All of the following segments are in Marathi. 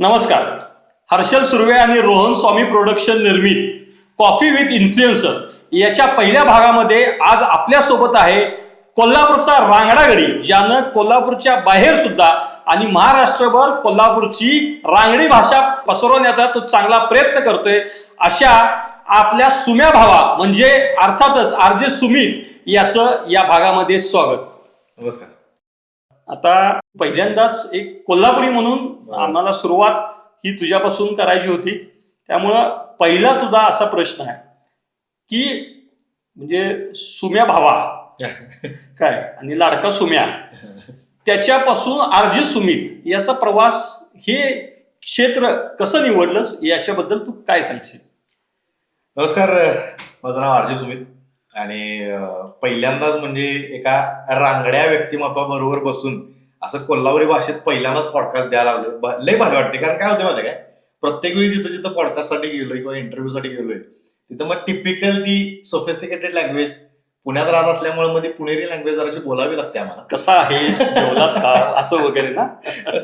नमस्कार. हर्षल सुर्वे आणि रोहन स्वामी प्रोडक्शन निर्मित कॉफी विथ इन्फ्लुएन्सर याच्या पहिल्या भागामध्ये आज आपल्यासोबत आहे कोल्हापूरचा रांगडागडी ज्यानं कोल्हापूरच्या बाहेर सुद्धा आणि महाराष्ट्रभर कोल्हापूरची रांगडी भाषा पसरवण्याचा तो चांगला प्रयत्न करतोय अशा आपल्या सुम्या भावा म्हणजे अर्थातच आर जे सुमित याचं या भागामध्ये स्वागत. नमस्कार. आता पहिल्यांदाच एक कोल्हापुरी म्हणून आम्हाला सुरुवात ही तुझ्यापासून करायची होती. त्यामुळं पहिला तुझा असा प्रश्न आहे की म्हणजे सुम्या भावा. काय? आणि लाडका सुम्या. त्याच्यापासून आरजी सुमित याचा प्रवास हे क्षेत्र कसं निवडलंस? याच्याबद्दल तू काय सांगशील? नमस्कार माझं नाव आरजे सुमित. आणि पहिल्यांदाच म्हणजे एका रांगड्या व्यक्तिमत्वाबरोबर बसून असं कोल्हापुरी भाषेत पहिल्यांदाच पॉडकास्ट द्यायला लागलो लय भारी वाटते कारण काय होते माहिती काय? प्रत्येक वेळी जिथं जिथं पॉडकास्टसाठी गेलोय किंवा इंटरव्ह्यू साठी गेलोय तिथं मग टिपिकल ती सोफिस्टिकेटेड लँग्वेज पुण्यात राहत असल्यामुळे मग ती पुणेरी लँग्वेज जराशी बोलावी लागते आम्हाला. कसा का? असं वगैरे ना?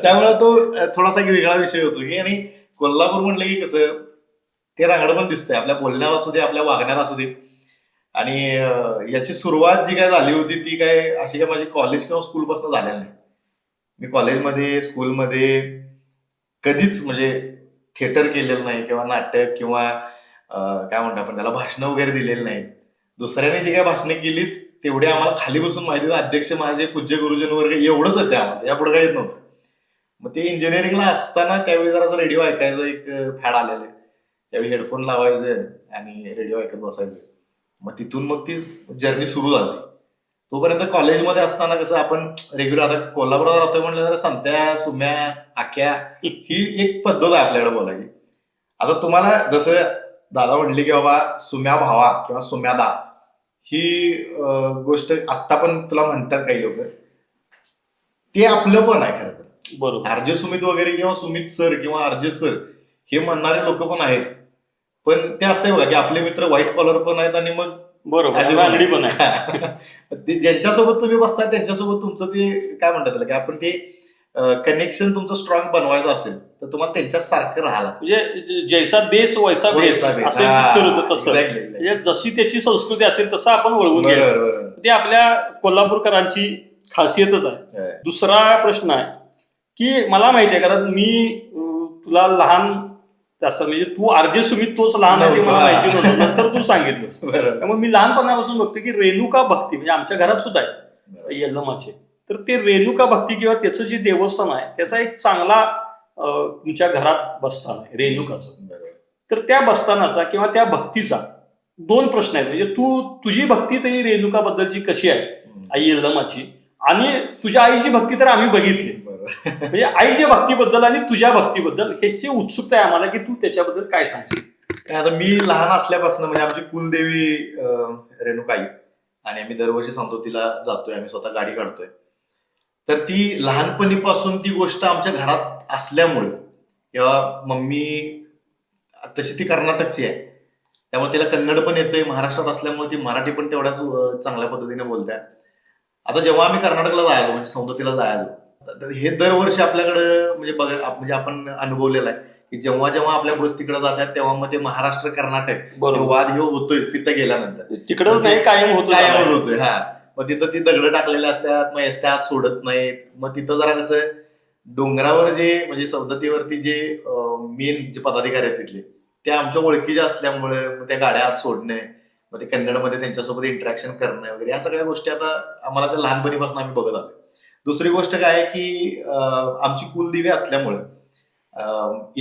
त्यामुळे तो थोडासा एक वेगळा विषय होतो की आणि कोल्हापूर म्हणलं की कसं ते रांगडं पण दिसतंय. आपल्या बोलण्यात असू दे आपल्या वागण्यात असू दे. आणि याची सुरुवात जी काय झाली होती ती काय अशी काय माझी कॉलेज किंवा स्कूलपासून झालेली नाही. मी कॉलेजमध्ये स्कूलमध्ये कधीच म्हणजे थिएटर केलेलं नाही किंवा नाटक किंवा काय म्हणतो आपण त्याला भाषणं वगैरे दिलेली नाहीत दुसऱ्याने जी काय भाषणे केलीत तेवढे आम्हाला खाली बसून माहिती अध्यक्ष माझे पूज्य गुरुजन वर्ग एवढंच येते आम्हाला. यापुढे काहीच येत नव्हतं. मग ते इंजिनिअरिंगला असताना त्यावेळी जरा रेडिओ ऐकायचं एक फॅड आलेलं त्यावेळी हेडफोन लावायचे आणि रेडिओ ऐकत बसायचं. मग तिथून मग ती जर्नी सुरू झाली. तोपर्यंत कॉलेजमध्ये असताना कसं आपण रेग्युलर आता कोल्हापुरात राहतोय म्हटलं तर संत्या सुम्या आख्या ही एक पद्धत आहे आपल्याकडे बोलायची. आता तुम्हाला जसं दादा म्हणले की बाबा सुम्या भावा किंवा सुम्यादा ही गोष्ट आत्ता पण तुला म्हणतात काही लोक. ते आपलं पण आहे खरं तर. बरोबर. आरजे सुमित वगैरे किंवा सुमित सर किंवा आरजे सर हे म्हणणारे लोक पण आहेत. पण ते असतंय बघा की आपले मित्र व्हाईट कॉलर पण आहेत आणि मग बरोबर पण आहे ते ज्यांच्यासोबत तुम्ही बसताय त्यांच्यासोबत तुमचं ते काय म्हणतात त्याला की आपण ते कनेक्शन तुमचं स्ट्रॉंग बनवायचं असेल तर तुम्हाला त्यांच्या सारखं राहायला म्हणजे जैसा देश वैसा भेस. असं पिक्चर होतं तसं. म्हणजे जशी त्याची संस्कृती असेल तसं आपण वळवून घ्यायचं. ते आपल्या कोल्हापूरकरांची खासियतच आहे. दुसरा प्रश्न आहे की मला माहिती आहे कारण मी तुला लहान जास्त म्हणजे तू आरजे सुमित तोच लहान हे मला. माहिती नव्हतं. नंतर तू सांगितलंस. त्यामुळे मी लहानपणापासून बघतो की रेणुका भक्ती म्हणजे आमच्या घरात सुद्धा आहे यल्लमाचे. तर ते रेणुका भक्ती किंवा त्याचं जे देवस्थान आहे त्याचा एक चांगला तुमच्या घरात बसस्थान आहे रेणुकाचं. तर त्या बसस्थानाचा किंवा त्या भक्तीचा दोन प्रश्न आहेत. म्हणजे तू तुझी भक्ती तरी रेणुकाबद्दलची कशी आहे आई यल्लमाची? आणि तुझ्या आईची भक्ती तर आम्ही बघितली. बरोबर. म्हणजे आईच्या भक्तीबद्दल आणि तुझ्या भक्तीबद्दल ह्याची उत्सुकता आहे आम्हाला की तू त्याच्याबद्दल काय सांगशील? काय आता मी लहान असल्यापासून म्हणजे आमची कुलदेवी रेणुकाई आणि आम्ही दरवर्षी सांगतो तिला जातोय आम्ही स्वतः गाडी काढतोय. तर ती लहानपणीपासून ती गोष्ट आमच्या घरात असल्यामुळे किंवा मम्मी तशी ती कर्नाटकची आहे. त्यामुळे तिला कन्नड पण येते महाराष्ट्रात असल्यामुळे ती मराठी पण तेवढ्याच चांगल्या पद्धतीने बोलते आता जेव्हा आम्ही कर्नाटकला जायचो म्हणजे सौंदतीला जायचो तर हे दरवर्षी आपल्याकडं म्हणजे बघ म्हणजे आपण अनुभवलेलं आहे की जेव्हा जेव्हा आपल्या बस तिकडे जातात तेव्हा मग ते महाराष्ट्र कर्नाटक वाद हे होतोयच तिथं गेल्यानंतर. तिकडच नाही कायम होतो काय होतोय हा. मग तिथं ती दगड टाकलेले असतात मग एसट्या आत सोडत नाहीत. मग तिथं जरा कसं डोंगरावर जे म्हणजे सवदतीवरती जे मेन जे पदाधिकारी आहेत तिथले ते आमच्या ओळखीचे असल्यामुळे मग त्या गाड्या आत सोडणे मग ते कन्नडमध्ये त्यांच्यासोबत इंटरॅक्शन करणं वगैरे या सगळ्या गोष्टी आता आम्हाला तर लहानपणीपासून आम्ही बघत आलो दुसरी गोष्ट काय आहे की आमची कुलदेवी असल्यामुळे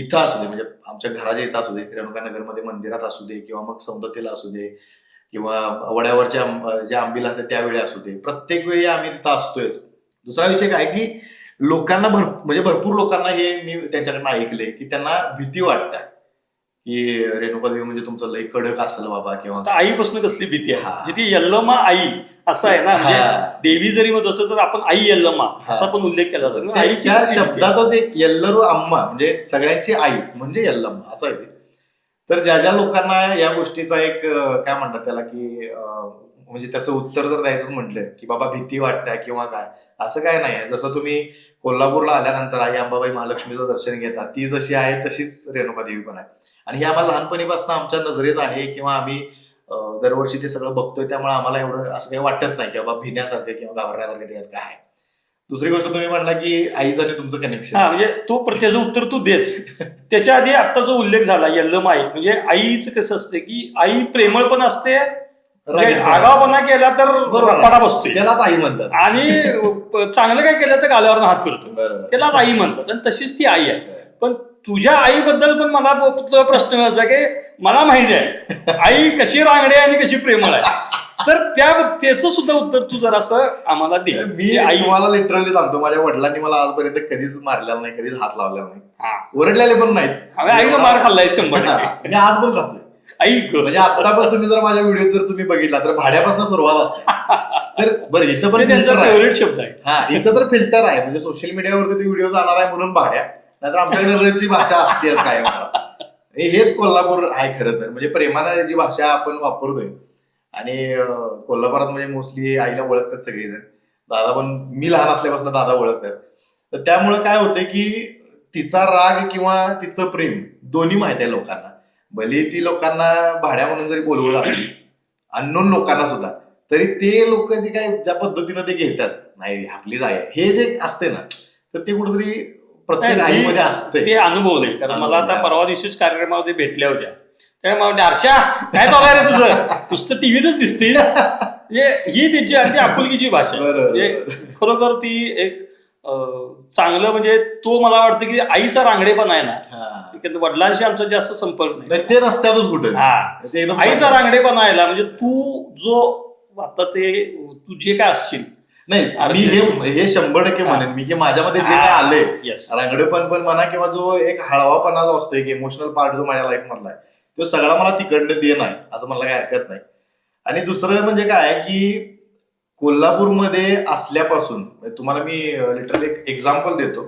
इथं असू दे म्हणजे आमच्या घराच्या इथं असू दे रेणुका नगरमध्ये मंदिरात असू दे किंवा मग सौंदतीला असू दे किंवा वड्यावरच्या जे ज्या आंबील असते त्यावेळी असू दे प्रत्येक वेळी आम्ही तिथं असतोयच. दुसरा विषय काय की लोकांना भर म्हणजे भरपूर लोकांना हे मी त्यांच्याकडनं ऐकले की त्यांना भीती वाटते. की रेणुका देवी म्हणजे तुमचं लय कडक असेल बाबा किंवा आईपासून कसली भीती आहे ती यल्लमा आई असं आहे ना म्हणजे. देवी जरी म्हणत असं तर आपण आई यल्लमा असा पण उल्लेख केला जातो आईची त्या कसली भीती आहे? शब्दातच एक यल्लरू अम्मा म्हणजे सगळ्यांची आई म्हणजे यल्लम्मा असं आहे ते. तर ज्या ज्या लोकांना या गोष्टीचा एक काय म्हणतात त्याला की म्हणजे त्याचं उत्तर जर द्यायचं म्हटलं की बाबा भीती वाटते किंवा काय असं काय नाही जसं तुम्ही कोल्हापूरला आल्यानंतर आई अंबाबाई महालक्ष्मीचं दर्शन घेतात ती जशी आहे तशीच रेणुका देवी पण आहे आणि हे आम्हाला लहानपणीपासून आमच्या नजरेत आहे किंवा आम्ही दरवर्षी ते सगळं बघतोय त्यामुळे आम्हाला एवढं असं काही वाटत नाही की बाबा भिण्यासारखं किंवा घाबरण्यासारखं त्यात काय आहे. दुसरी गोष्ट तुम्ही म्हणला की आईचं आणि तुमचं कनेक्शन हा म्हणजे तो त्याचं उत्तर तू देच. त्याच्या आधी आता जो उल्लेख झाला यल्लम आई म्हणजे आईचं कसं असते की आई प्रेमळ पण असते म्हणजे. आगावपणा केला तर पाडा बसतोय. त्यालाच आई म्हणतात. आणि चांगलं काय केलं तर गालावर हात फिरतो त्यालाच आई म्हणतात. आणि तशीच ती आई आहे. पण तुझ्या आईबद्दल पण मला तो- तो प्रश्न मिळायचा की मला माहिती आहे. आई कशी रांगडी आहे आणि कशी प्रेमळ आहे. तर त्या त्याचं सुद्धा उत्तर तू जरासं आम्हाला दे. मी आई तुम्हाला लिटरली सांगतो माझ्या वडिलांनी मला आजपर्यंत कधीच मारलेला नाही कधीच हात लावलेला नाही. ओरडलेले पण आम्ही आईचा मार खाल्लाय शंभर मी आज पण खातोय. आई म्हणजे आता पण तुम्ही जर माझ्या व्हिडिओ जर तुम्ही बघितला तर भाड्यापासून सुरुवात असते. तर बरं इथं पण त्यांचा. फेवरेट शब्द आहे. हा इथं तर फिल्टर आहे. म्हणजे सोशल मीडियावरती ते व्हिडिओ जाणार आहे म्हणून भाड्या. नाहीतर आमच्याकडे रची भाषा असतेच काय हेच कोल्हापूर आहे खरं तर. म्हणजे प्रेमानं जी भाषा आपण वापरतोय आणि कोल्हापुरात म्हणजे मोस्टली आईला ओळखतात सगळेजण. दादा पण मी लहान असल्यापासून दादा ओळखतात. तर त्यामुळे काय होतं की तिचा राग किंवा तिचं प्रेम दोन्ही माहिती आहे लोकांना. भले ती लोकांना भाड्या म्हणून जरी बोलवत असली अननोन लोकांना सुद्धा तरी ते लोक जे काय ज्या पद्धतीनं ते घेतात नाही आपलीच आहे हे जे असते ना तर ते कुठेतरी प्रत्येक आईमध्ये असते ते अनुभवलंय कारण मला आता. परवा दिवशीच कार्यक्रमामध्ये भेटल्या होत्या. त्यामुळे हर्षा काय चालू आहे रे तुझं? नुसतं टीव्हीतच दिसतेस. म्हणजे ही त्यांची अगदी आपुलकीची भाषा म्हणजे. खरोखर ती एक चांगलं म्हणजे तो मला वाटतं की आईचा रांगडेपण आहे ना. वडिलांशी आमचा जास्त संपर्क नाही. ते रस्त्यातच कुठे? हा. आईचा रांगडेपण आहे ना म्हणजे तू जो आता ते तू जे काय असशील नाही मी हे हे शंभर टक्के म्हणेन. मी की माझ्यामध्ये जे काय आले रांगडेपण पण म्हणा किंवा जो एक हळवापणा जो असतो एक इमोशनल पार्ट जो माझ्या लाईफ मधला आहे तो सगळा मला तिकडनं दे नाही असं मला काही हरकत नाही. आणि दुसरं म्हणजे काय की कोल्हापूरमध्ये असल्यापासून म्हणजे तुम्हाला मी लिटरली एक एक्झाम्पल देतो.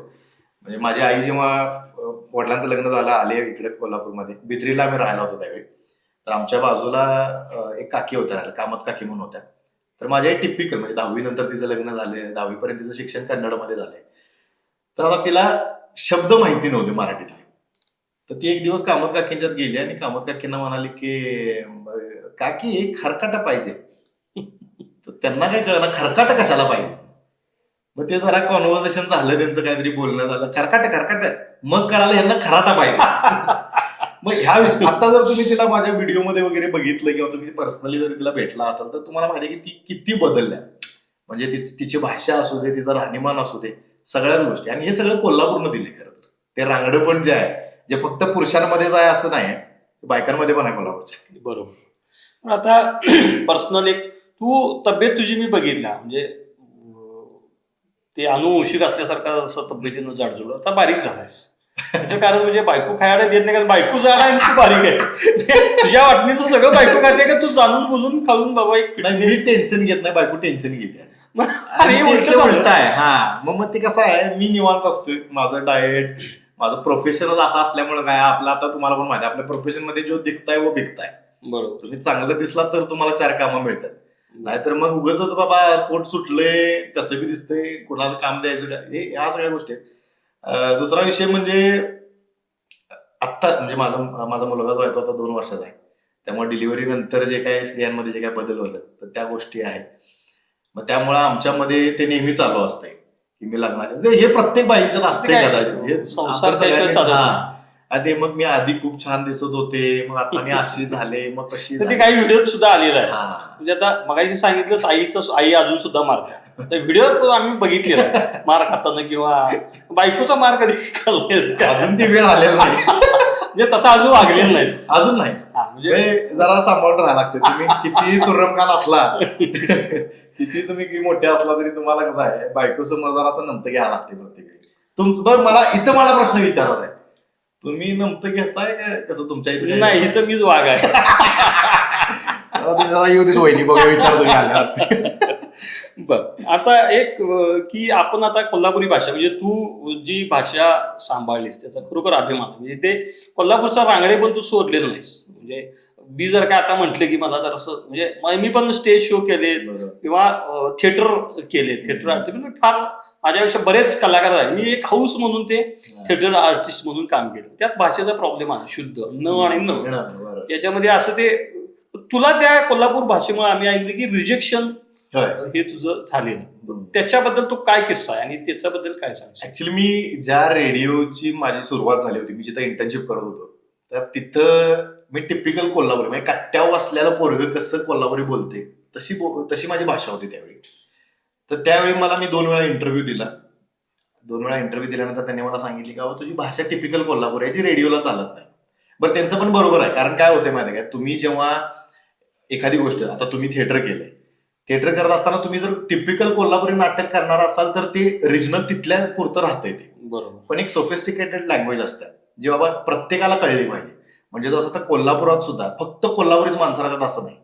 म्हणजे माझी आई जेव्हा वडिलांचं लग्न झालं आले इकडे कोल्हापूरमध्ये. बित्रीला आम्ही राहायला होतो त्यावेळी. तर आमच्या बाजूला एक काकी होत्या कामत काकी म्हणून होत्या. तर माझ्या टिपिकल म्हणजे दहावी नंतर तिचं लग्न झालंय दहावीपर्यंत तिचं शिक्षण कन्नडमध्ये झालंय. तर आता तिला शब्द माहिती नव्हते मराठीतले. तर ती एक दिवस कामत काकींच्यात गेली आणि कामत काकींना म्हणाली की काकी खरकाटा पाहिजे. तर त्यांना काय कळलं खरकाट कशाला पाहिजे? मग ते जरा कॉन्व्हर्सेशन झालं त्यांचं काहीतरी बोलणं झालं. खरकाट खरकाट. मग कळालं यांना खराटा पाहिजे. मग ह्या विषयी आता जर तुम्ही तिला माझ्या व्हिडिओमध्ये वगैरे बघितलं किंवा तुम्ही पर्सनली जर तिला भेटला असाल तर तुम्हाला माहिती की ती किती बदलल्या. म्हणजे तिची भाषा असू दे तिचं राहणीमान असू दे सगळ्याच गोष्टी. आणि हे सगळं कोल्हापूरनं दिले खरं तर. ते रांगडं पण जे आहे जे फक्त पुरुषांमध्येच आहे असं नाही बायकांमध्ये पण आहे कोल्हापूरच्या. बरोबर. आता पर्सनल एक तू तब्येत तुझी मी बघितला म्हणजे ते अनुवंशिक असल्यासारखा असं तब्येतीनं जाडजूड. आता बारीक झालायस. त्याचं कारण म्हणजे बायको खायला देत नाही कारण बायको जाड आहे आणि तू बारीक आहे. तुझ्या वाटणीचं सगळं बायको खाते का? तू जाणून बुजून खाऊन बाबा एक नाही मी टेन्शन घेत नाही बायको टेन्शन घेते. अरे उलट. उलट आहे हा. मग मग ते कसं आहे मी निवांत असतोय. माझं डाएट माझं प्रोफेशनच असं असल्यामुळे काय आपलं आता तुम्हाला पण माहिती आहे, आपल्या प्रोफेशनमध्ये जो दिखताय वो बिकताय. बरोबर. तुम्ही चांगलं दिसला तर तुम्हाला चार कामं मिळतात. नाहीतर मग उगाच बाबा पोट सुटले कसं बी दिसतंय कुणाला काम द्यायचं हे ह्या सगळ्या गोष्टी आहेत. दुसरा विषय म्हणजे आत्ता म्हणजे माझा माझा मुलगा जो आहे तो आता दोन वर्षाचा आहे. त्यामुळे डिलिव्हरी नंतर जे काही स्त्रियांमध्ये जे काही बदल होतात तर त्या गोष्टी आहेत. मग त्यामुळे आमच्यामध्ये ते नेहमी चालू असतंय की मी लग्नाच्या म्हणजे हे प्रत्येक बाईच्यात असते ते काय, कदाचित. ते मग मी आधी खूप छान दिसत होते मग आता मी अशी झाले मग कशी ते. काही व्हिडिओत सुद्धा आलेलं आहे हा. म्हणजे आता मगाशी सांगितलं आईचं आई अजून सुद्धा मारते त्या व्हिडिओ आम्ही बघितलेला. आहे. मार खाताना किंवा बायकोचा मार कधी खाल्लायस का? अजून ती वेळ आलेला नाही. म्हणजे तसा अजून वागलेला नाहीस. अजून नाही. हा, म्हणजे म्हणजे जरा सांभाळून राहायला लागते. तुम्ही किती तुरमकान असला किती तुम्ही किती मोठे असला तरी तुम्हाला कसं आहे बायको समोर जरा असं नमतं घ्यायला लागते प्रत्येक वेळी तुमचं बरं मला इथं मला प्रश्न विचारत आहे. तुम्ही नमतं घेताय काय कसं तुमच्या इथे? नाही इथं मीच वाघ आहे. जरा ते जरा येऊ देत वहिनी बघा विचारतो मी आल्यावर. बर आता एक की आपण आता कोल्हापुरी भाषा म्हणजे तू जी भाषा सांभाळलीस त्याचा खरोखर अभिमान. म्हणजे ते कोल्हापूरचा रांगडे पण तू सोडलेला नाहीस म्हणजे मी जर काय आता म्हटलं की मला जर असं म्हणजे म- पण स्टेज शो केले. किंवा थिएटर केले थिएटर आर्टिस्ट म्हणजे फार माझ्यापेक्षा बरेच कलाकार आहे मी एक हाऊस म्हणून ते थिएटर आर्टिस्ट म्हणून काम केलं त्यात भाषेचा प्रॉब्लेम आहे शुद्ध न आणि न. याच्यामध्ये असं ते तुला त्या कोल्हापूर भाषेमुळे आम्ही ऐकलं की रिजेक्शन हे तुझं झालेलं त्याच्याबद्दल तो काय किस्सा आहे आणि त्याच्याबद्दल काय सांगशील? ऍक्च्युली मी ज्या रेडिओची माझी सुरुवात झाली होती मी जिथं इंटर्नशिप करत होतो तर तिथं मी टिपिकल कोल्हापुरी म्हणजे कट्ट्यावर बसलेलं पोरग कसं कोल्हापुरी बोलते तशी बो- तशी माझी भाषा होती त्यावेळी. तर त्यावेळी मला मी दोन वेळा इंटरव्ह्यू दिला. दोन वेळा इंटरव्ह्यू दिल्यानंतर त्यांनी मला सांगितली की बाबा तुझी भाषा टिपिकल कोल्हापुरी आहे जी रेडिओला चालत नाही. बरं त्यांचं पण बरोबर आहे कारण काय होते माहिती आहे का? तुम्ही जेव्हा एखादी गोष्ट आता तुम्ही थिएटर केलंय थिएटर करत असताना तुम्ही जर टिपिकल कोल्हापुरी नाटक करणार असाल तर ते रिजनल तिथल्या पुरतं राहतंय ते. बरोबर. पण एक सोफिस्टिकेटेड लँग्वेज असते जी बाबा प्रत्येकाला कळली पाहिजे. म्हणजे जसं आता कोल्हापुरात सुद्धा फक्त कोल्हापुरीच माणसं राहतात असं नाही.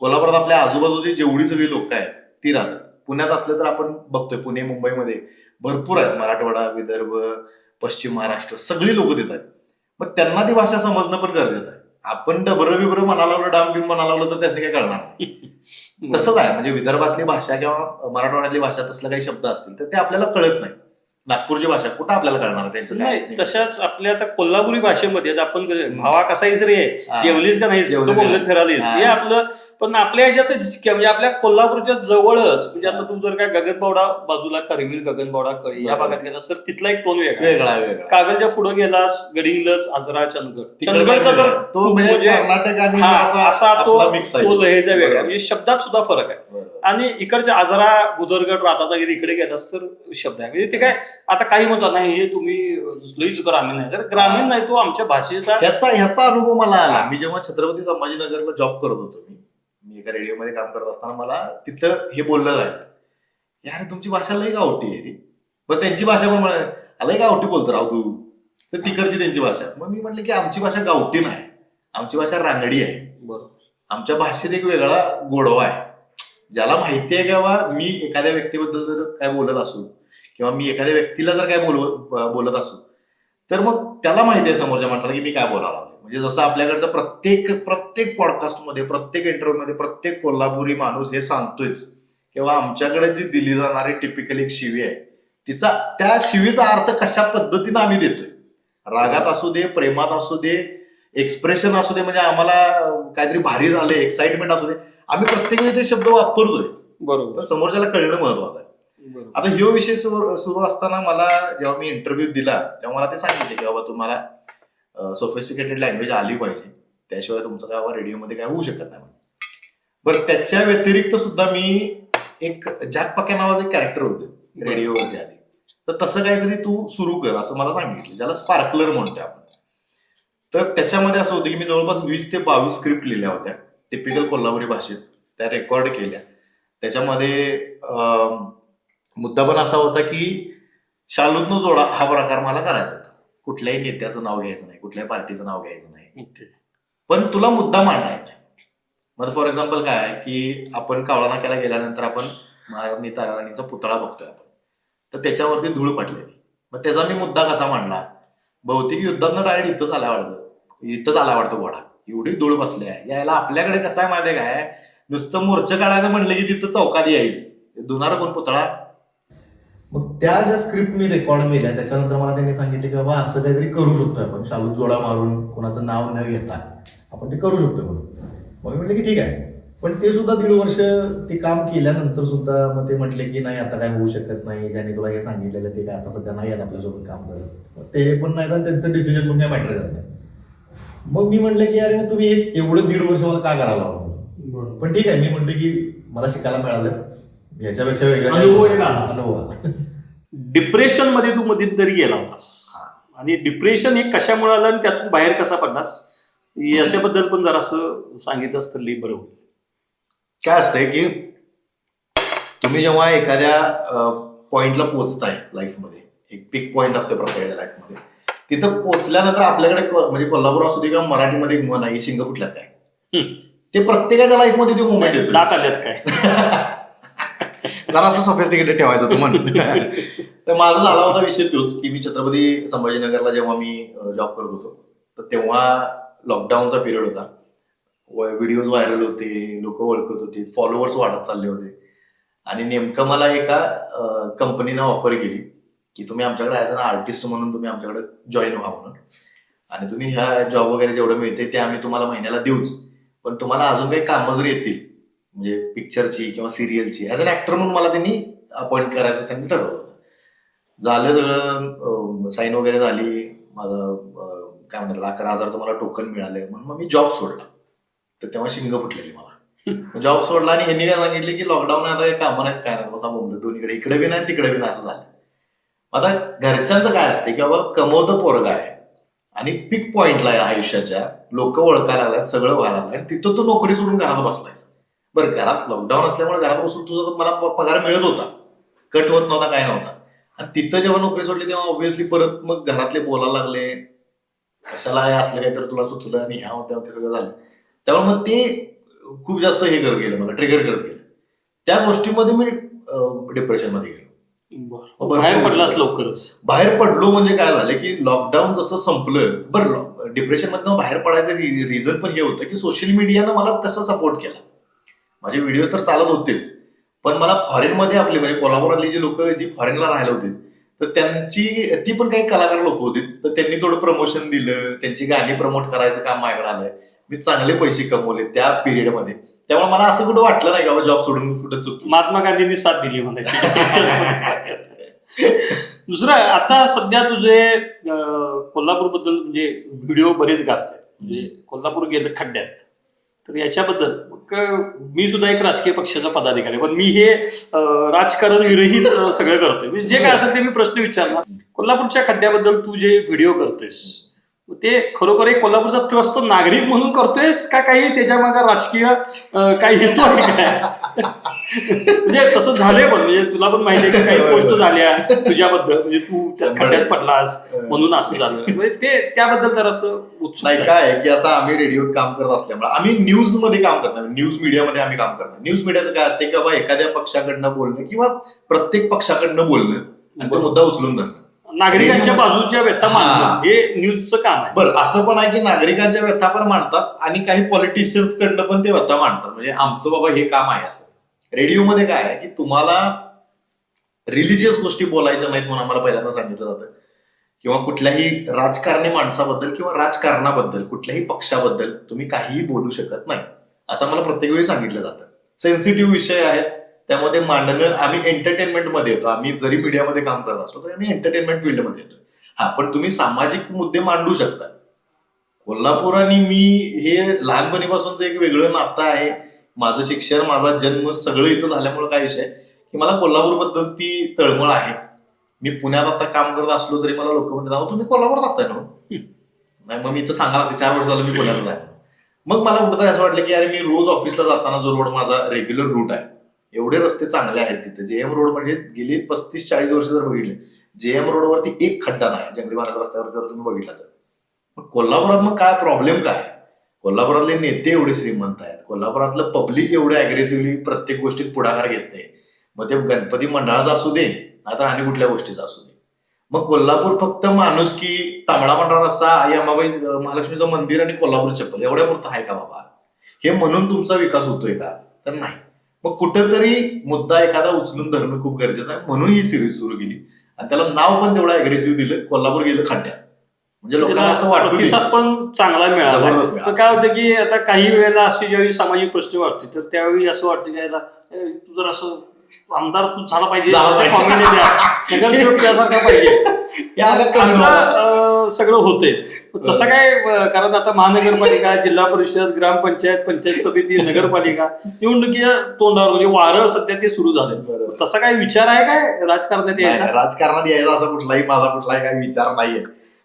कोल्हापुरात आपल्या आजूबाजूची जेवढी सगळी लोक आहेत ती राहतात. पुण्यात असलं तर आपण बघतोय पुणे मुंबईमध्ये भरपूर आहेत. मराठवाडा विदर्भ पश्चिम महाराष्ट्र सगळी लोक देतात मग त्यांना ती भाषा समजणं पण गरजेचं आहे. आपण डबरं बिबरं म्हणा लागलो डाम बिम म्हणा लागलो तर त्याने काय कळणार नाही. तसंच आहे. म्हणजे विदर्भातली भाषा किंवा मराठवाड्यातली भाषा तसलं काही शब्द असतील तर ते आपल्याला कळत नाही. नागपूरची भाषा कुठं आपल्याला कळणार त्यांचं काय नाही तशाच आपल्या आता कोल्हापुरी भाषेमध्ये आपण भावा कसाहीच रे. जेवलीस का नाही जेवलीस तू बोलत का? फिरालीस हा. आपलं पण आपल्या ह्याच्यातच की म्हणजे आपल्या कोल्हापूरच्या जवळच म्हणजे आता तू जर काय गगनबावडा बाजूला करवीर गगनबावडा कळी या. भागात गेलास तर तिथला एक टोन वेगळा कागलच्या पुढे गेलास गडिंगलज आजरा चंदगड चंदगडचा तर. तो खूप म्हणजे कर्नाटक हा, असा तो. तो लहेजा वेगळा. म्हणजे शब्दात सुद्धा फरक आहे. आणि इकडच्या आजरा बुदरगड राधानगिरी इकडे गेलास तर शब्द आहे. म्हणजे ते काय आता काही म्हणतात नाही हे तुम्ही लईच ग्रामीण आहे तर ग्रामीण नाही तो आमच्या भाषेचा ह्याचा ह्याचा अनुभव मला आला. मी जेव्हा छत्रपती संभाजीनगरला जॉब करत होतो मी मी एका रेडिओमध्ये काम करत असताना मला तिथं हे बोललं जायचं. यार तुमची भाषा लई गावठी आहे रे. पण त्यांची भाषा पण मला लई गावठी बोलतो राव तू. तर तिकडची त्यांची भाषा. मग मी म्हटलं की आमची भाषा गावठी नाही. आमची भाषा रांगडी आहे. बरोबर. आमच्या भाषेत एक वेगळा गोडवा आहे. ज्याला माहिती आहे की बाबा मी एखाद्या व्यक्तीबद्दल जर काय बोलत असू किंवा मी एखाद्या व्यक्तीला जर काय बोल बोलत असू तर मग त्याला माहिती आहे समोरच्या माणसाला की मी काय बोलायला लागलो म्हणजे जसं आपल्याकडचं प्रत्येक प्रत्येक पॉडकास्टमध्ये प्रत्येक इंटरव्ह्यूमध्ये प्रत्येक कोल्हापुरी माणूस हे सांगतोयच. किंवा आमच्याकडे जी दिली जाणारी टिपिकल एक शिवी आहे तिचा त्या शिवीचा अर्थ कशा पद्धतीनं आम्ही देतोय? रागात असू दे प्रेमात असू दे एक्सप्रेशन असू दे म्हणजे आम्हाला काहीतरी भारी झाले एक्साइटमेंट असू दे आम्ही प्रत्येक वेळी ते शब्द वापरतोय. बरोबर. समोरच्याला कळणं महत्वाचं आहे. आता ह्यो विषय सुरू असताना मला जेव्हा मी इंटरव्ह्यू दिला तेव्हा मला ते सांगितले की बाबा तुम्हाला सोफिस्टिकेटेड लँग्वेज आली पाहिजे. त्याशिवाय तुमचं काय बाबा रेडिओमध्ये काय होऊ शकत नाही बरं त्याच्या व्यतिरिक्त सुद्धा मी एक जॅक पक्या नावाचं एक कॅरेक्टर होते रेडिओवरती आधी. तर तसं काहीतरी तू सुरू कर असं मला सांगितलं ज्याला स्पार्कलर म्हणतोय आपण. तर त्याच्यामध्ये असं होतं की मी जवळपास वीस ते बावीस स्क्रिप्ट लिहिल्या होत्या. टिपिकल कोल्हापुरी भाषेत त्या रेकॉर्ड केल्या. त्याच्यामध्ये मुद्दा पण असा होता की शालूतनं जोडा हा प्रकार मला करायचा होता. कुठल्याही नेत्याचं नाव घ्यायचं नाही कुठल्याही पार्टीचं नाव घ्यायचं नाही. पण तुला मुद्दा मांडायचा आहे. मग फॉर एक्झाम्पल काय की आपण कावळा नाक्याला गेल्यानंतर आपण महाराणी ताराणीचा पुतळा बघतोय आपण. तर त्याच्यावरती धूळ पडलेली. मग त्याचा मी मुद्दा कसा मांडला? बहुतेक युद्धातनं डायरेक्ट इथंच आला वाटतं. इथंच आला वाटतं घोडा. एवढी धूळ बसली आहे. यायला आपल्याकडे कसं आहे माहिती काय? नुसतं मोर्चा काढायचं म्हणलं की तिथं चौकात यायचं. धुणार कोण पुतळा? मग त्या ज्या स्क्रिप्ट मी रेकॉर्ड केल्या त्याच्यानंतर मला त्यांनी सांगितले की बाबा असं काहीतरी करू शकतो आपण. शालूत जोडा मारून कोणाचं नाव न घेता आपण ते करू शकतो म्हणून. मग मी म्हटलं की ठीक आहे. पण ते सुद्धा दीड वर्ष ते काम केल्यानंतर सुद्धा मग ते म्हटले की नाही आता काय होऊ शकत नाही. ज्याने तुला हे सांगितलेलं ते काय आता सध्या नाही आहेत आपल्यासोबत काम करत. ते पण नाही तर त्यांचं डिसिजन पण काय मॅटर करत नाही. मग मी म्हटलं की अरे तुम्ही हे एवढं दीड वर्ष मला का लावलं पण ठीक आहे मी म्हणतो की मला शिकायला मिळालं. याच्यापेक्षा वेगळं अनुभव डिप्रेशनमध्ये तू मध्यंतरी गेला होतास. आणि डिप्रेशन हे कशामुळे आलं आणि त्यातून बाहेर कसा पडलास? याच्याबद्दल पण जरासं सांगितलं असतं लई बरं होईल काय असतंय की तुम्ही जेव्हा एखाद्या पॉइंटला पोहोचताय लाईफमध्ये एक पिक पॉइंट असतो प्रत्येकाच्या लाईफमध्ये तिथं पोहोचल्यानंतर आपल्याकडे म्हणजे कोल्हापूर असू दे किंवा मराठीमध्ये म्हण आहे शिंग फुटल्यात काय. ते प्रत्येकाच्या लाईफमध्ये ते मुवमेंट येतो आल्यात काय? जरा असं सोफिस्टिकेटेड ठेवायचं तू म्हण तर माझा झाला होता विषय तोच की मी छत्रपती संभाजीनगरला जेव्हा मी जॉब करत होतो तर तेव्हा लॉकडाऊनचा पिरियड होता. व्हिडिओज व्हायरल होते लोक ओळखत होते फॉलोअर्स वाढत चालले होते. आणि नेमकं मला एका कंपनीनं ऑफर केली. की तुम्ही आमच्याकडे ॲज अन आर्टिस्ट म्हणून तुम्ही आमच्याकडे जॉईन व्हा म्हणून. आणि तुम्ही ह्या जॉब वगैरे जेवढं मिळते ते आम्ही तुम्हाला महिन्याला देऊच. पण तुम्हाला अजून काही कामं जर येतील म्हणजे पिक्चरची किंवा सिरियलची ॲज अन ऍक्टर म्हणून मला त्यांनी अपॉइंट करायचं त्यांनी ठरवलं झालं सगळं साईन वगैरे झाली. माझं काय म्हणतात अकरा हजारचं मला टोकन मिळालं. म्हणून मग मी जॉब सोडला. तर तेव्हा शिंग फुटलेली मला. जॉब सोडला आणि ह्यांनी काय सांगितले की लॉकडाऊन आता कामं नाहीत काय नाही बसा बोंबलं दोन्हीकडे इकडे बी नाही तिकडे बी नाही असं झालं. आता घरच्यांचं काय असते की बाबा कमवतं पोरगा आहे आणि पिक पॉइंटला आहे आयुष्याच्या लोक ओळखायला लागल्यात सगळं व्हायला लागलं आणि तिथं तू नोकरी सोडून घरात बसलायस. बरं घरात लॉकडाऊन असल्यामुळे घरात बसून तुझा मला प- पगार मिळत होता. कट होत नव्हता काय नव्हता. आणि तिथं जेव्हा नोकरी सोडली तेव्हा ऑब्व्हियसली परत मग घरातले बोलायला लागले. कशाला असलं असलं काहीतरी तुला सुचलं आणि ह्या होत्या ते सगळं झालं. त्यामुळे मग ते खूप जास्त हे करत गेलं मला ट्रिगर करत गेलं. त्या गोष्टीमध्ये मी डिप्रेशनमध्ये गेलो. बाहेर पडलास लवकरच. बाहेर पडलो म्हणजे काय झालं की लॉकडाऊन जसं संपलं बरं डिप्रेशन मधनं बाहेर पडायचं रिझन पण हे होतं की सोशल मीडियानं मला तसा सपोर्ट केला. माझे व्हिडिओज तर चालत होतेच पण मला फॉरेनमध्ये आपले म्हणजे कोल्हापुरातली जी लोक जी फॉरेनला राहायला होते तर त्यांची ती पण काही कलाकार लोक होती तर त्यांनी थोडं प्रमोशन दिलं त्यांची गाणी प्रमोट करायचं काम माझ्याकडे आलंय. मी चांगले पैसे कमवले त्या पिरियडमध्ये त्यामुळे मला असं कुठं वाटलं नाही बाबा जॉब सोडून कुठं चुक महात्मा गांधींनी साथ दिली म्हणायची. दुसरं आता सध्या तुझे कोल्हापूरबद्दल म्हणजे व्हिडिओ बरेच गाजत म्हणजे कोल्हापूर गेलं खड्ड्यात. तर याच्याबद्दल मग मी सुद्धा एक राजकीय पक्षाचा पदाधिकारी पण मी हे राजकारण विरहित सगळं करतोय. म्हणजे जे काय असेल ते मी प्रश्न विचारला कोल्हापूरच्या खड्ड्याबद्दल तू जे व्हिडिओ करतोयस ते खरोखर एक कोल्हापूरचा त्रस्त नागरिक म्हणून करतोयस का काही त्याच्यामागे राजकीय काही हेतू आहे काय म्हणजे तसं झालंय पण म्हणजे तुला पण माहिती आहे की काही गोष्ट झाल्या तुझ्याबद्दल म्हणजे तू खड्ड्यात पडलास म्हणून असं झालं. म्हणजे ते त्याबद्दल जर असं उत्सुक नाही. काय की आता आम्ही रेडिओत काम करत असल्यामुळे आम्ही न्यूजमध्ये काम करणार न्यूज मीडियामध्ये आम्ही काम करणार न्यूज मीडियाचं काय असते की बाबा एखाद्या पक्षाकडनं बोलणं किंवा प्रत्येक पक्षाकडनं बोलणं आणि तो मुद्दा उचलून धरणं. नागरिकांच्या बाजूच्या व्यथा हा. मांडणं हे न्यूजचं काम आहे. बरं असं पण आहे की नागरिकांच्या व्यथा पण मांडतात आणि काही पॉलिटिशियन्स कडनं पण ते व्यथा मांडतात. म्हणजे आमचं बाबा हे काम आहे असं. रेडिओमध्ये काय आहे की तुम्हाला रिलिजियस गोष्टी बोलायच्या नाहीत म्हणून आम्हाला पहिल्यांदा सांगितलं जातं. किंवा कुठल्याही राजकारणी माणसाबद्दल किंवा राजकारणाबद्दल कुठल्याही पक्षाबद्दल तुम्ही काहीही बोलू शकत नाही. असं मला प्रत्येक वेळी सांगितलं जातं. सेन्सिटिव्ह विषय आहेत त्यामध्ये मांडणं आम्ही एंटरटेनमेंटमध्ये येतो. आम्ही जरी मीडियामध्ये काम करत असलो तरी आम्ही एंटरटेनमेंट फील्डमध्ये येतो हा पण तुम्ही सामाजिक मुद्दे मांडू शकता. कोल्हापूर आणि मी हे लहानपणीपासूनच एक वेगळं नातं आहे. माझं शिक्षण माझा जन्म सगळं इथं झाल्यामुळे काय विषय? आहे की मला कोल्हापूरबद्दल ती तळमळ आहे. मी पुण्यात आता काम करत असलो तरी मला लोक म्हणतात "अहो, तुम्ही कोल्हापूरात असताय ना हो. नाही मग मी इथं सांगायला लागते चार वर्ष झालं मी पुण्यात आहे. मग मला कुठंतरी असं वाटलं की अरे मी रोज ऑफिसला जाताना जो रोड माझा रेग्युलर रूट आहे एवढे रस्ते चांगले आहेत तिथे. जेएम रोड म्हणजे गेली पस्तीस चाळीस वर्ष जर बघितले जेएम रोडवरती एक खड्डा नाही जंगली भारत रस्त्यावर जर तुम्ही बघितला तर. मग कोल्हापुरात मग काय प्रॉब्लेम काय? कोल्हापुरातले नेते एवढे श्रीमंत आहेत. कोल्हापुरातलं पब्लिक एवढं अग्रेसिव्हली प्रत्येक गोष्टीत पुढाकार घेते मग ते गणपती मंडळाचा असू दे नाहीतर आणि कुठल्या गोष्टीचा असू दे. मग कोल्हापूर फक्त माणूस की तांबडा पांढरा रस्ता आई अंबाबाई महालक्ष्मीचं मंदिर आणि कोल्हापूर चप्पल एवढ्या पुरतं आहे का बाबा? हे म्हणून तुमचा विकास होतोय का? तर नाही. मग कुठंतरी मुद्दा एखादा उचलून धरणं खूप गरजेचं आहे. म्हणून ही सिरीज सुरू केली. आणि त्याला नाव पण तेवढं अग्रेसिव्ह दिलं. कोल्हापूर गेलं खड्ड्यात. म्हणजे लोकांना असं त्याला वाटू दे. प्रतिसाद पण चांगला मिळाला. काय होतं की आता काही वेळेला अशी ज्यावेळी सामाजिक प्रश्न वाटते तर त्यावेळी असं वाटतं की तू जर असं आमदार तू झाला पाहिजे. नगरसेवक त्यासारखा पाहिजे. असं सगळं होते तसं काय कारण आता महानगरपालिका जिल्हा परिषद ग्रामपंचायत पंचायत समिती नगरपालिका निवडणुकीच्या तोंडावर म्हणजे वारं सध्या ते सुरू झाले. तसा काय विचार आहे काय राजकारणात यायचा? राजकारणात यायचा असा कुठलाही माझा कुठलाही काही विचार नाहीये.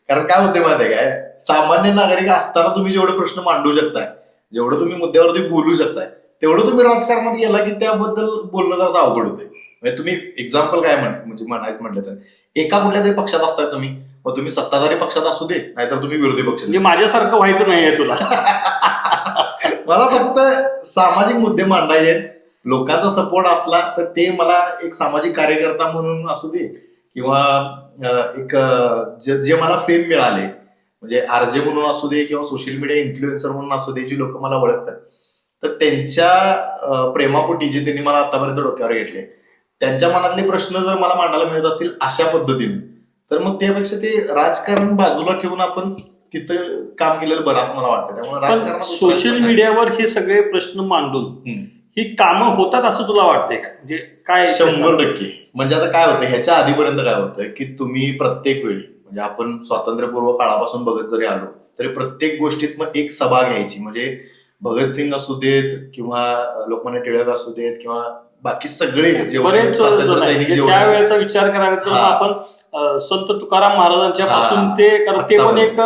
कारण काय होते माहितीये काय? सामान्य नागरिक असताना तुम्ही जेवढे प्रश्न मांडू शकताय जेवढं तुम्ही मुद्द्यावरती बोलू शकताय तेवढं तुम्ही राजकारणात गेला की त्याबद्दल बोलणं जरा अवघड होते म्हणजे तुम्ही एक्झाम्पल काय म्हण म्हणजे म्हणायचं म्हटलं तर एका कुठल्या तरी पक्षात असताय तुम्ही मग तुम्ही सत्ताधारी पक्षात असू दे नाहीतर तुम्ही विरोधी पक्षात म्हणजे माझ्यासारखं व्हायचं नाहीये तुला. मला फक्त सामाजिक मुद्दे मांडायचे आहेत. लोकांचा सपोर्ट असला तर ते मला एक सामाजिक कार्यकर्ता म्हणून असू दे किंवा एक जे जे मला फेम मिळाले. म्हणजे आरजे म्हणून असू दे किंवा सोशल मीडिया इन्फ्लुएन्सर म्हणून असू दे जी लोक मला ओळखतात. तर त्यांच्या प्रेमापोटी जे त्यांनी मला आतापर्यंत डोक्यावर घेतले त्यांच्या मनातले प्रश्न जर मला मांडायला मिळत असतील अशा पद्धतीने तर मग त्यापेक्षा ते राजकारण बाजूला ठेवून आपण तिथं काम केलेलं बरं असं मला वाटतं. त्यामुळे पण राजकारणात सोशल. मीडियावर हे सगळे प्रश्न मांडून. ही कामं होतात असं तुला वाटतंय का? म्हणजे काय शंभर टक्के. म्हणजे आता काय होतं ह्याच्या आधीपर्यंत काय होतं की तुम्ही प्रत्येक वेळी म्हणजे आपण स्वातंत्र्यपूर्व काळापासून बघत जरी आलो तरी प्रत्येक गोष्टीत मग एक सभा घ्यायची. म्हणजे भगतसिंग असू देत किंवा लोकमान्य टिळक असू देत किंवा बाकी सगळे बरेच म्हणजे त्यावेळेचा विचार करायला तर. आपण संत तुकाराम महाराजांच्या. पासून ते कारण ते पण. एक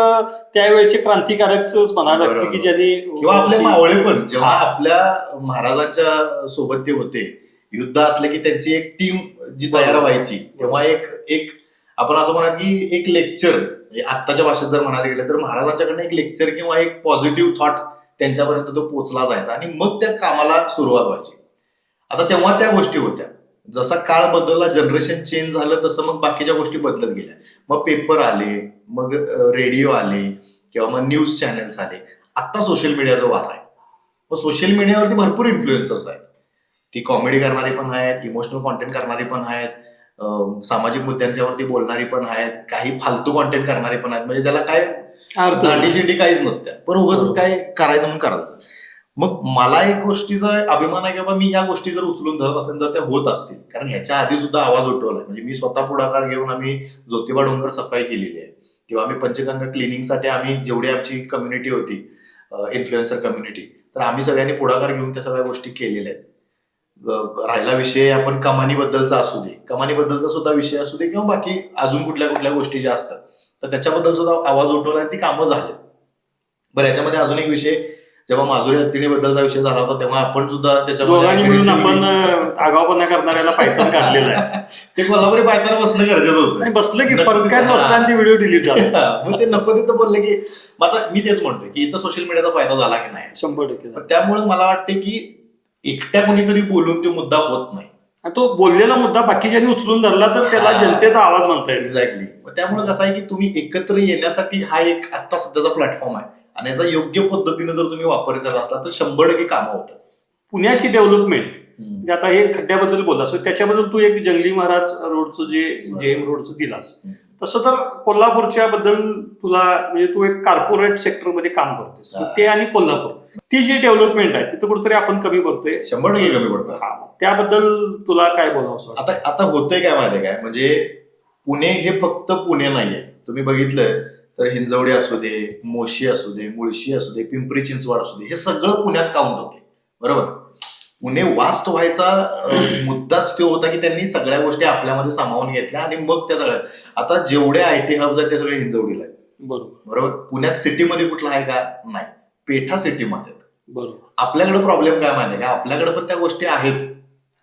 त्यावेळेचे क्रांतिकारकच म्हणायला लागते. की ज्यांनी किंवा आपले मावळे पण जेव्हा. आपल्या महाराजांच्या सोबत ते होते युद्ध असले की त्यांची एक टीम जी तयार. व्हायची तेव्हा एक एक आपण असं म्हणा की एक लेक्चर आत्ताच्या भाषेत जर म्हणायला गेलं तर महाराजांच्याकडनं एक लेक्चर किंवा एक पॉझिटिव्ह थॉट त्यांच्यापर्यंत तो पोहोचला जायचा आणि मग त्या कामाला सुरुवात व्हायची आता तेव्हा त्या गोष्टी होत्या. जसा काळ बदलला जनरेशन चेंज झालं तसं मग बाकीच्या गोष्टी बदलत गेल्या. मग पेपर आले मग रेडिओ आले किंवा मग न्यूज चॅनल्स आले. आत्ता सोशल मीडियाचा वार आहे. मग सोशल मीडियावरती भरपूर इन्फ्लुएन्सर्स आहेत. ती कॉमेडी करणारी पण आहेत इमोशनल कॉन्टेंट करणारी पण आहेत सामाजिक मुद्द्यांच्यावरती बोलणारी पण आहेत काही फालतू कॉन्टेंट करणारी पण आहेत. म्हणजे त्याला काय अर्थ दांडी शिंडी काहीच नसत्या. पण उगाच काय करायचं म्हणून करायचं. मग मला एक गोष्टीचा अभिमान आहे की बाबा मी या गोष्टी जर उचलून धरत असेल तर त्या होत असतील. कारण ह्याच्या आधी सुद्धा आवाज उठवला. म्हणजे मी स्वतः पुढाकार घेऊन आम्ही ज्योतिबा डोंगर सफाई केलेली आहे. किंवा आम्ही पंचगंगा क्लिनिंगसाठी आम्ही जेवढी आमची कम्युनिटी होती इन्फ्लुएन्सर कम्युनिटी तर आम्ही सगळ्यांनी पुढाकार घेऊन त्या सगळ्या गोष्टी केलेल्या आहेत. राहिला विषय आपण कमानीबद्दलचा असू दे. कमानीबद्दलचा सुद्धा विषय असू दे किंवा बाकी अजून कुठल्या कुठल्या गोष्टी ज्या असतात. तर त्याच्याबद्दल सुद्धा आवाज उठवला आणि ती कामं झाली. बरं याच्यामध्ये अजून एक विषय जेव्हा माधुरी हत्तीणीबद्दलचा विषय झाला होता तेव्हा आपण सुद्धा आपण आगाऊपणा करणाऱ्याला पायथन काढलेला आहे. ते कोल्हापुरी पायताना बसणं गरजेचं होतं. नाही बसलं की पटकन बसला आणि ते व्हिडिओ डिलीट झाला. मग ते नको तिथं बोलले की आता मी तेच म्हणतो की इथं सोशल मीडियाचा फायदा झाला की नाही? शंभर टक्के त्यामुळे मला वाटते की एकट्या कोणीतरी बोलून तो मुद्दा होत नाही. तो बोललेला मुद्दा बाकीच्यांनी उचलून धरला तर त्याला. जनतेचा आवाज म्हणता येईल. एक्झॅक्टली त्यामुळे कसं आहे की तुम्ही एकत्र येण्यासाठी हा एक आता सध्याचा प्लॅटफॉर्म आहे. आणि याचा योग्य पद्धतीने जर तुम्ही वापर करत असला तर शंभर टक्के कामं होतात पुण्याची डेव्हलपमेंट. म्हणजे आता हे खड्ड्याबद्दल बोललास त्याच्याबद्दल तू एक जंगली महाराज रोडचं जे जेएम रोडचं दिलास तसं तर कोल्हापूरच्या बद्दल तुला म्हणजे तू एक कॉर्पोरेट सेक्टरमध्ये काम करतोस. ते आणि कोल्हापूर ती जी डेव्हलपमेंट आहे तिथं कुठेतरी आपण कमी पडतोय शंभर टक्के कमी पडतात हा. त्याबद्दल तुला काय बोलावं? आता आता होतंय काय माहितीये काय म्हणजे पुणे हे फक्त पुणे नाहीये तुम्ही बघितलं तर हिंजवडी असू दे मोशी असू दे मुळशी असू दे पिंपरी चिंचवड असू दे हे सगळं पुण्यात काउंट होते? बरोबर? पुणे वास्ट व्हायचा मुद्दाच तो होता की त्यांनी सगळ्या गोष्टी आपल्यामध्ये सामावून घेतल्या आणि मग त्या सगळ्या. आता जेवढे आय टी हब्स आहेत ते सगळे हिंजवडीला आहेत. बरोबर. बरोबर? पुण्यात सिटीमध्ये कुठला आहे का? नाही. पेठा सिटीमध्ये. बरोबर. आपल्याकडे प्रॉब्लेम काय माहितीये का? आपल्याकडे पण त्या गोष्टी आहेत.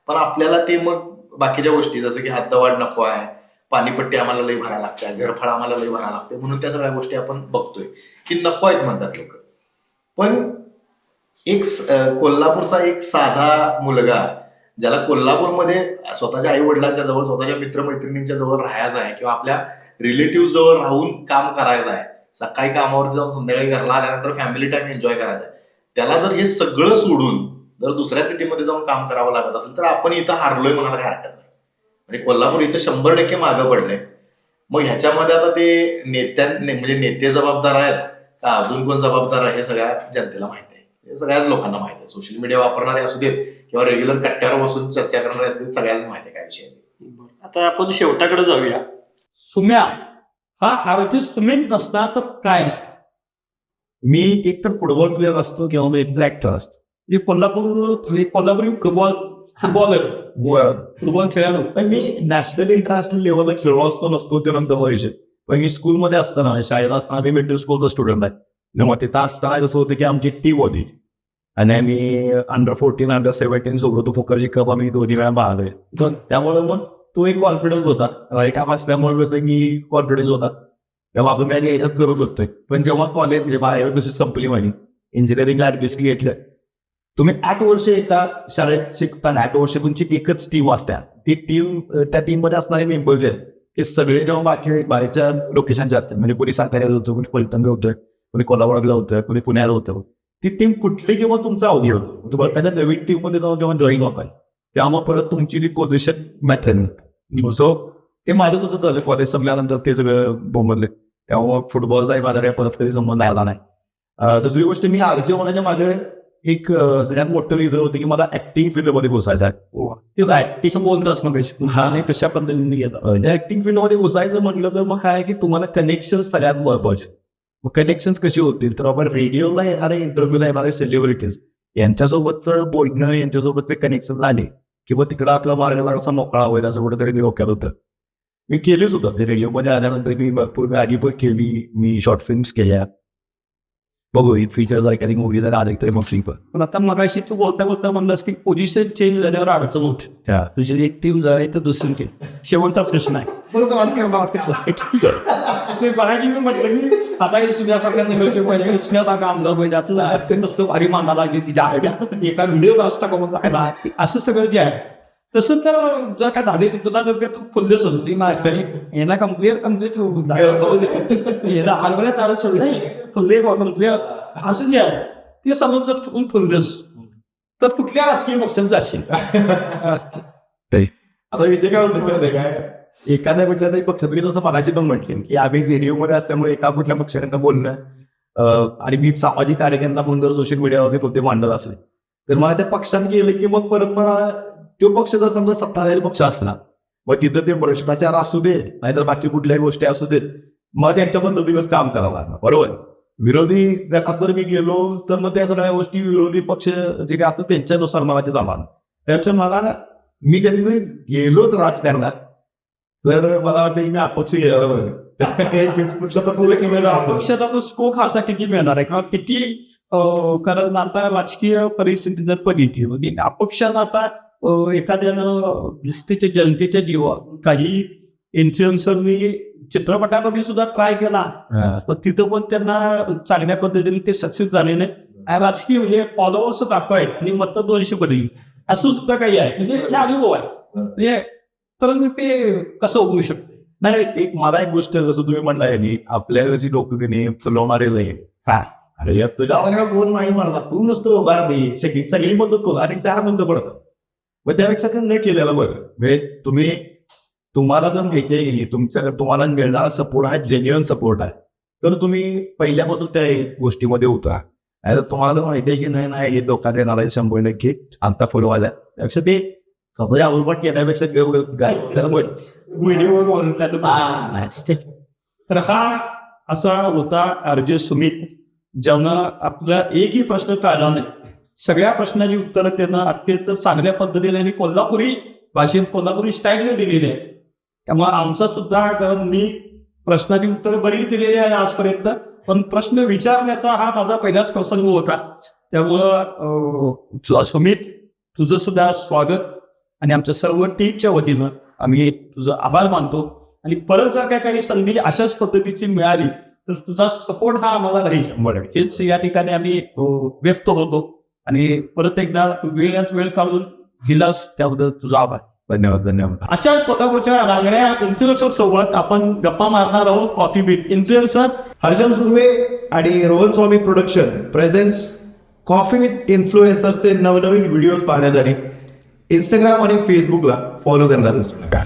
पण आपल्याला ते मग बाकीच्या गोष्टी जसं की हद्दवाढ नको आहे पाणीपट्टी आम्हाला लई भरायला लागते घरफळ आम्हाला लई भरायला लागते म्हणून त्या सगळ्या गोष्टी आपण बघतोय की नको आहेत म्हणतात लोक. पण एक कोल्हापूरचा एक साधा मुलगा ज्याला कोल्हापूरमध्ये स्वतःच्या आई वडिलांच्या जवळ स्वतःच्या मित्रमैत्रिणींच्या जवळ राहायचं आहे किंवा आपल्या रिलेटिव्ह जवळ राहून काम करायचं आहे सकाळी कामावरती जाऊन संध्याकाळी घरला आल्यानंतर फॅमिली टाइम एन्जॉय करायचा आहे त्याला जर हे सगळं सोडून जर दुसऱ्या सिटीमध्ये जाऊन काम करावं लागत असेल तर आपण इथं हारलोय म्हणायला काय हरकत नाही. म्हणजे कोल्हापूर इथं शंभर टक्के मागं पडलंय. मग ह्याच्यामध्ये आता ते नेत्यां म्हणजे नेते जबाबदार आहेत का अजून कोण जबाबदार आहे हे सगळ्या जनतेला माहिती आहे. हे सगळ्याच लोकांना माहिती आहे. सोशल मीडिया वापरणारे असू देत किंवा रेग्युलर कट्ट्यावर बसून चर्चा करणारे असू देत सगळ्याच माहिती आहे काय विषय. आता आपण शेवटाकडे जाऊया. सुम्या हा आर्टिस्ट सिमेंट नसता तर काय असतं? मी एक तर फुटबॉल प्लेअर असतो किंवा मी एक ऍक्टर असतो म्हणजे Kolhapur Kolhapuri football footballer football खेळाडू. पण मी नॅशनल इंटरनॅशनल लेवलला खेळलो असतो नसतो ते नंतर व्हायचे पण मी स्कूलमध्ये असताना शाळेत असताना मी मिडल स्कूलचा स्टुडंट आहे. तेव्हा तिथं असताना कसं होतं की आमची टीम होती. आणि आम्ही अंडर फोर्टीन अंडर सेव्हन्टीन सोबत फुकरची कप आम्ही दोन्ही वेळा पाहलोय त्यामुळे मग तो एक कॉन्फिडन्स होता. राईट हाफ असल्यामुळे कसं की कॉन्फिडन्स होता. तेव्हा आपण काय याच्यात करू शकतोय. पण जेव्हा कॉलेज म्हणजे बाहेर कशी संपली माझी. इंजिनिअरिंगला ऍडमिशन घेतलं. तुम्ही आठ वर्ष एका शाळेत शिकताना आठ वर्ष तुमची एकच टीम असत्या ती टीम त्या टीममध्ये असणारे मेंबर जे आहेत सगळे जेव्हा बाकी बाहेरच्या लोकेशनच्या असतात. म्हणजे कोणी साताऱ्याला होतं कोणी पलटणला होतं कोणी कोल्हापूरला होतं कोणी पुण्याला होतं. ती टीम कुठली किंवा तुमचा अवधी होतो? म्हणजे तुम्हाला त्या नवीन टीममध्ये जाऊन जेव्हा जॉईन होताय तेव्हा परत तुमची ती पोझिशन मॅटर सो ते माझं तसं झालं. कॉलेज संपल्यानंतर ते सगळं बोंबरले तेव्हा फुटबॉलचाही माझा परत कधी संबंध आला नाही. दुसरी गोष्ट मी आरजी होण्याच्या मागे एक सगळ्यात मोठं रिझन होतं की मला ऍक्टिंग फील्डमध्ये घुसायचं आहे. मग हा. नाही कशा पद्धतीने घेतात ऍक्टिंग फील्डमध्ये घुसायचं म्हटलं तर मग काय की तुम्हाला कनेक्शन सगळ्यात महत्त्वाचे. मग कनेक्शन कशी होतील? तर आपण रेडिओला येणारे इंटरव्ह्यूला येणारे सेलिब्रिटीज यांच्यासोबतचं बोलणं यांच्यासोबतचे कनेक्शन आले किंवा तिकडं आपला मार्गदर्शनाचा मोकळा होईल असं कुठेतरी मी डोक्यात होतं. मी केलीच होतं. ते रेडिओमध्ये आल्यानंतर मी भरपूर गाडी पण केली मी शॉर्ट फिल्म्स केल्या. बघू ही फीचर जर एखादी मूवी जर आली तरी मग फ्री पण आता मगाशी तू बोलता बोलता म्हणलास की पोझिशन चेंज झाल्यावर अडचण होते तुझी एक टीम जाय तर दुसरी टीम शेवटचा प्रश्न आहे मी म्हटलं की आता हे पाहिजे आमदार पाहिजे असं भारी मांडा लागली तिच्या आयडिया एका व्हिडिओ रस्ता करून टाकला असं सगळं जे आहे तसं तर जर काय झाले तुला जर तू फुललेस होती माझ्याकडे याला कम्प्लिअर कंप्लीट याला हलवण्यात आलं सगळं फुलले कम्प्लिअर असं जे आहे ते समज जर चुकून फुललेस तर कुठल्या राजकीय पक्षात जाशील? आता विषय काय होतो काय? एखाद्या कुठल्या तरी पक्षात जसं मगाशी पण म्हटले की आम्ही रेडिओमध्ये असल्यामुळे एका कुठल्या पक्षाने बोलणं आणि मी सामाजिक कार्यकर्ता म्हणून जर सोशल मीडियावरती ते मांडत असले. तर मला त्या पक्षात गेले की मग परत मला तो पक्ष जर समजा सत्ताधारी पक्ष असला मग तिथं ते भ्रष्टाचार असू दे नाहीतर बाकी कुठल्याही गोष्टी असू देत मग त्यांच्या पद्धतीनंच काम करावं लागणार बरोबर? विरोधी गटात जर मी गेलो तर मग त्या सगळ्या गोष्टी विरोधी पक्ष जे काय असतात त्यांच्यानुसार मला ते जमणार त्याच्या मला मी कधी जरी गेलोच राजकारणात तर मला वाटतं मी अपक्ष गेलेलो बरं. तो स्कोप असा किती मिळणार आहे किंवा किती कारण आता राजकीय परिस्थिती जर बघितली म्हणजे अपक्षात आता एखाद्यानं जनतेच्या जीवा काही इन्फ्लुएन्सरनी चित्रपटामध्ये सुद्धा ट्राय केला. पण तिथं पण त्यांना चांगल्या पद्धतीने ते सक्सेस झाले नाही. राजकीय म्हणजे फॉलोअर्स दाखवायत आणि मत दोनशे पडली. असं सुद्धा काही आहे. म्हणजे हे अनुभव आहे. म्हणजे तर ते कसं होऊ शकतं? नाही एक मला एक गोष्ट जसं तुम्ही म्हणलाय आपल्याला जी लोक चलवणारे कोण नाही म्हणला तू नसतो सगळी सगळी मदत करू आणि चार बंद पडतात. मग त्यापेक्षा ते न केलेलं बरं. म्हणजे तुम्ही तुम्हाला जर माहिती आहे की तुमच्या तुम्हाला मिळणारा सपोर्ट हा जेन्युअन सपोर्ट आहे. तर तुम्ही पहिल्यापासून त्या गोष्टीमध्ये उतरा नाही तर तुम्हाला जर माहिती आहे की नाही नाही हे धोका देणार आहे शंभर नक्की आता फुलवायला त्यापेक्षा ते स्वतःच्या आवडपट केल्यापेक्षा तर हा असा होता अर्जय सुमित ज्यानं आपला एकही प्रश्न टाळला नाही. सगळ्या प्रश्नाची उत्तरं त्यानं अत्यंत चांगल्या पद्धतीने आणि कोल्हापुरी भाषेत कोल्हापुरी स्टाईलने दिलेली आहे. त्यामुळे आमचा सुद्धा कारण मी प्रश्नाची उत्तरं बरीच दिलेली आहे आजपर्यंत पण प्रश्न विचारण्याचा हा माझा पहिलाच प्रसंग होता. त्यामुळं सुमित तुझं सुद्धा स्वागत आणि आमच्या सर्व टीमच्या वतीनं आम्ही तुझं आभार मानतो. आणि परत जर काय काही संधी अशाच पद्धतीची मिळाली तर तुझा सपोर्ट हा आम्हाला राहील. शंभर. हेच या ठिकाणी आम्ही व्यक्त होतो. आणि परत एकदा तू वेळात वेळ काढून दिलास त्याबद्दल तुझा आभार. धन्यवाद धन्यवाद. अशाच पताकोच्या रांगड्या इन्फ्लुएन्सर सोबत आपण गप्पा मारणार आहोत coffee beat influencer. Harshal Surve आणि Rohan Swami production presents coffee with इन्फ्लुएन्सरचे नवनवीन व्हिडिओज पाहण्यासाठी इंस्टाग्राम आणि फेसबुकला फॉलो करणार नका.